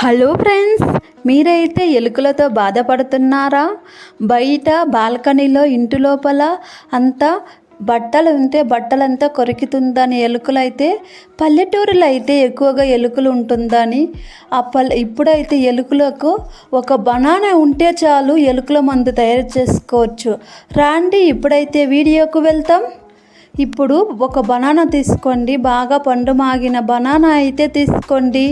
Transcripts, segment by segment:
Hello friends మీరైతే ఎలుకలతో బాధపడుతున్నారా? బయట బాల్కనీలో ఇంటి లోపల అంతా బట్టలు ఉంటే బట్టలంతా కొరికితుందని ఎలుకలు అయితే పల్లెటూరులో అయితే ఎక్కువగా ఎలుకలు ఉంటుందని ఆ పల్లె ఇప్పుడైతే ఎలుకలకు ఒక బనానా ఉంటే చాలు ఎలుకల మందు తయారు చేసుకోవచ్చు. రాండి ఇప్పుడైతే వీడియోకు వెళ్తాం. ఇప్పుడు ఒక బనానా తీసుకోండి బాగా పండు మాగిన బనానా అయితే తీసుకోండి.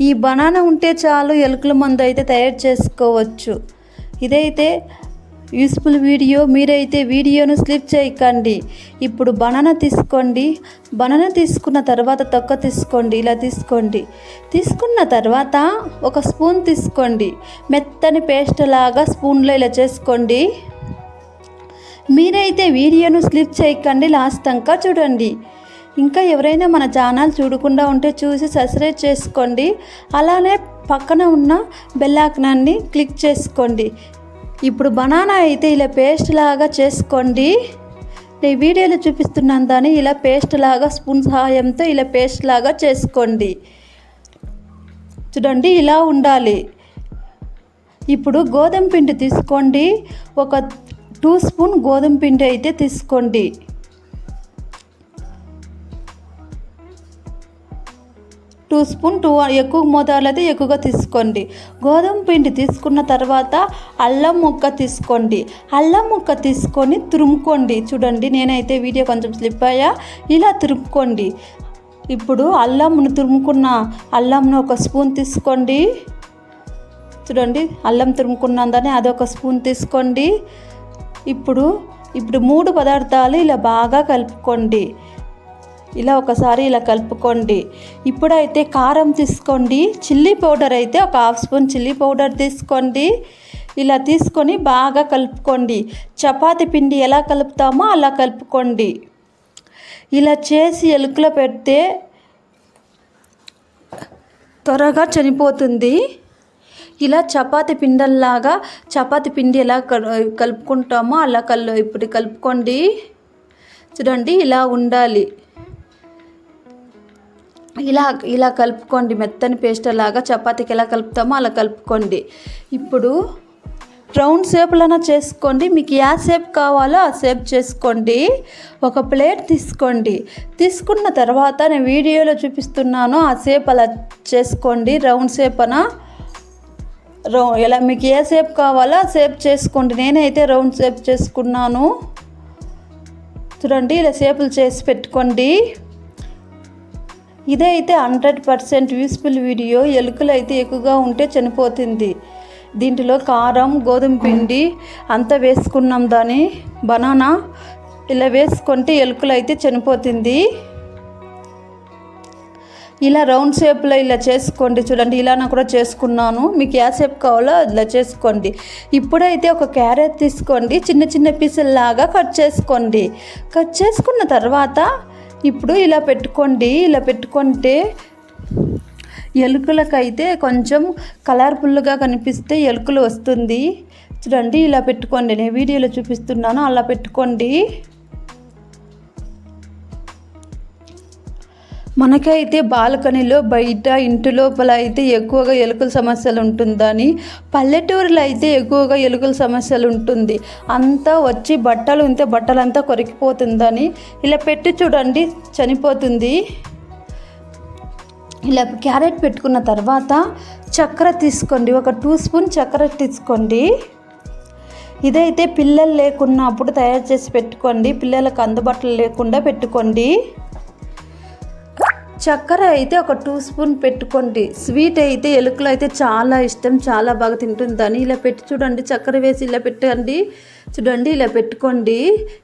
ఈ బనానా ఉంటే చాలు ఎలుకల మందు అయితే తయారు చేసుకోవచ్చు. ఇదైతే యూస్ఫుల్ వీడియో. మీరైతే వీడియోను స్లిప్ చేయకండి. ఇప్పుడు బనానా తీసుకోండి. బనానా తీసుకున్న తర్వాత తొక్క తీసుకోండి. ఇలా తీసుకోండి. తీసుకున్న తర్వాత ఒక స్పూన్ తీసుకోండి. మెత్తని పేస్ట్ లాగా స్పూన్లో ఇలా చేసుకోండి. మీరైతే వీడియోను స్లిప్ చేయకండి. లాస్ట్ దాకా చూడండి. ఇంకా ఎవరైనా మన ఛానల్ చూడకుండా ఉంటే చూసి సబ్స్క్రైబ్ చేసుకోండి. అలానే పక్కన ఉన్న బెల్లాకనాన్ని క్లిక్ చేసుకోండి. ఇప్పుడు బనానా అయితే ఇలా పేస్ట్ లాగా చేసుకోండి. నేను వీడియోలో చూపిస్తున్నాను దాన్ని ఇలా పేస్ట్ లాగా స్పూన్ సహాయంతో ఇలా పేస్ట్ లాగా చేసుకోండి. చూడండి ఇలా ఉండాలి. ఇప్పుడు గోధుమ పిండి తీసుకోండి. ఒక టూ స్పూన్ గోధుమ పిండి అయితే తీసుకోండి. టూ స్పూన్ టూ ఎక్కువ మోతాదులో అయితే ఎక్కువగా తీసుకోండి. గోధుమ పిండి తీసుకున్న తర్వాత అల్లం ముక్క తీసుకోండి. అల్లం ముక్క తీసుకొని తురుముకోండి. చూడండి నేనైతే వీడియో కొంచెం స్లిప్ అయ్యా. ఇలా తురుముకోండి. ఇప్పుడు అల్లంను తురుముకున్న అల్లంను ఒక స్పూన్ తీసుకోండి. చూడండి అల్లం తురుముకున్నందని అదొక స్పూన్ తీసుకోండి. ఇప్పుడు ఇప్పుడు మూడు పదార్థాలు ఇలా బాగా కలుపుకోండి. ఇలా ఒకసారి ఇలా కలుపుకోండి. ఇప్పుడైతే కారం తీసుకోండి. చిల్లీ పౌడర్ అయితే ఒక హాఫ్ స్పూన్ చిల్లీ పౌడర్ తీసుకోండి. ఇలా తీసుకొని బాగా కలుపుకోండి. చపాతి పిండి ఎలా కలుపుతామో అలా కలుపుకోండి. ఇలా చేసి ఎలుకలో పెడితే త్వరగా చనిపోతుంది. ఇలా చపాతి పిండల్లాగా చపాతి పిండి ఎలా కలుపుకుంటామో అలా కల్ ఇప్పుడు కలుపుకోండి. చూడండి ఇలా ఉండాలి. ఇలా ఇలా కలుపుకోండి మెత్తని పేస్ట్ లాగా చపాతీకి ఎలా కలుపుతామో అలా కలుపుకోండి. ఇప్పుడు రౌండ్ షేప్లైనా చేసుకోండి. మీకు ఏ షేప్ కావాలో ఆ షేప్ చేసుకోండి. ఒక ప్లేట్ తీసుకోండి. తీసుకున్న తర్వాత నేను వీడియోలో చూపిస్తున్నాను ఆ షేప్ అలా చేసుకోండి. రౌండ్ షేప్ అన రౌ ఎలా మీకు ఏ షేప్ కావాలో ఆ షేప్ చేసుకోండి. నేనైతే రౌండ్ షేప్ చేసుకున్నాను. చూడండి ఇలా షేపులు చేసి పెట్టుకోండి. ఇదైతే హండ్రెడ్ పర్సెంట్ యూస్ఫుల్ వీడియో. ఎలుకలు అయితే ఎక్కువగా ఉంటే చనిపోతుంది. దీంట్లో కారం గోధుమ పిండి అంతా వేసుకున్నాం దాని. బనానా ఇలా వేసుకుంటే ఎలుకలు అయితే చనిపోతుంది. ఇలా రౌండ్ షేప్లో ఇలా చేసుకోండి. చూడండి ఇలా కూడా చేసుకున్నాను. మీకు ఏ షేప్ కావాలో ఇలా చేసుకోండి. ఇప్పుడైతే ఒక క్యారెట్ తీసుకోండి. చిన్న చిన్న పీసుల్లాగా కట్ చేసుకోండి. కట్ చేసుకున్న తర్వాత ఇప్పుడు ఇలా పెట్టుకోండి ఇలా పెట్టుకుంటే ఎలుకలకైతే కొంచెం కలర్ఫుల్గా కనిపిస్తే ఎలుకలు వస్తుంది. చూడండి ఇలా పెట్టుకోండి. నేను వీడియోలో చూపిస్తున్నాను అలా పెట్టుకోండి. మనకైతే బాల్కనీలో బయట ఇంటి లోపల అయితే ఎక్కువగా ఎలుకల సమస్యలు ఉంటుందని పల్లెటూరులో అయితే ఎక్కువగా ఎలుకల సమస్యలు ఉంటుంది. అంతా వచ్చి బట్టలు ఉంటే బట్టలంతా కొరికిపోతుందని ఇలా పెట్టి చూడండి చనిపోతుంది. ఇలా క్యారెట్ పెట్టుకున్న తర్వాత చక్కెర తీసుకోండి ఒక టూ స్పూన్ చక్కెర తీసుకోండి. ఇదైతే పిల్లలు లేకున్నప్పుడు తయారు చేసి పెట్టుకోండి పిల్లలకు అందుబాటులో లేకుండా పెట్టుకోండి. చక్కెర అయితే ఒక టూ స్పూన్ పెట్టుకోండి. స్వీట్ అయితే ఎలుకలు అయితే చాలా ఇష్టం చాలా బాగా తింటుందని ఇలా పెట్టి చూడండి చక్కెర వేసి ఇలా పెట్టండి. చూడండి ఇలా పెట్టుకోండి.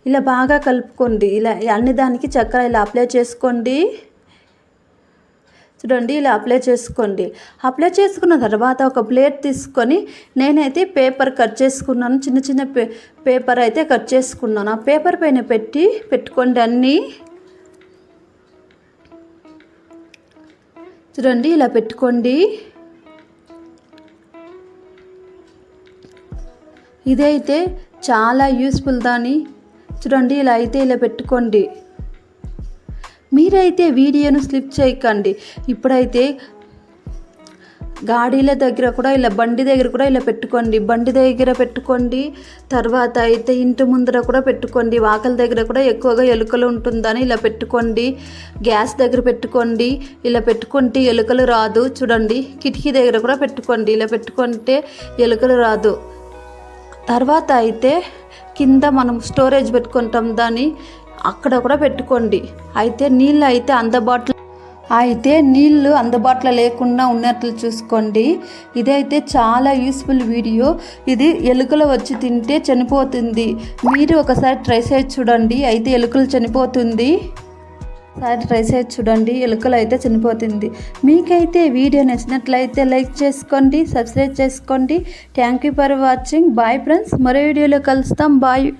ఇలా బాగా కలుపుకోండి. ఇలా అన్ని దానికి చక్కెర ఇలా అప్లై చేసుకోండి. చూడండి ఇలా అప్లై చేసుకోండి. అప్లై చేసుకున్న తర్వాత ఒక ప్లేట్ తీసుకొని నేనైతే పేపర్ కట్ చేసుకున్నాను. చిన్న చిన్న పే పేపర్ అయితే కట్ చేసుకున్నాను. ఆ పేపర్ పైన పెట్టి పెట్టుకోండి అన్నీ. చూడండి ఇలా పెట్టుకోండి. ఇదైతే చాలా యూస్ఫుల్ దాని. చూడండి ఇలా అయితే ఇలా పెట్టుకోండి. మీరైతే వీడియోను స్లిప్ చేయకండి. ఇప్పుడైతే గాడీల దగ్గర కూడా ఇలా బండి దగ్గర కూడా ఇలా పెట్టుకోండి బండి దగ్గర పెట్టుకోండి. తర్వాత అయితే ఇంటి ముందర కూడా పెట్టుకోండి వాకల దగ్గర కూడా ఎక్కువగా ఎలుకలు ఉంటుందని ఇలా పెట్టుకోండి. గ్యాస్ దగ్గర పెట్టుకోండి ఇలా పెట్టుకుంటే ఎలుకలు రాదు. చూడండి కిటికీ దగ్గర కూడా పెట్టుకోండి ఇలా పెట్టుకుంటే ఎలుకలు రాదు. తర్వాత అయితే కింద మనం స్టోరేజ్ పెట్టుకుంటాం దాన్ని అక్కడ కూడా పెట్టుకోండి. అయితే నీళ్ళు అయితే అందుబాటులో అయితే నీళ్ళు అందుబాటులో లేకుండా ఉన్నట్లు చూసుకోండి. ఇదైతే చాలా యూస్ఫుల్ వీడియో. ఇది ఎలుకలు వచ్చి తింటే చనిపోతుంది. మీరు ఒకసారి ట్రై చేసి చూడండి. అయితే ఎలుకలు చనిపోతుంది. ఒకసారి ట్రై చేసి చూడండి. ఎలుకలు అయితే చనిపోతుంది. మీకైతే వీడియో నచ్చినట్లయితే లైక్ చేసుకోండి సబ్స్క్రైబ్ చేసుకోండి. Thank you for watching. Bye friends. మరో వీడియోలో కలుస్తాం. బాయ్.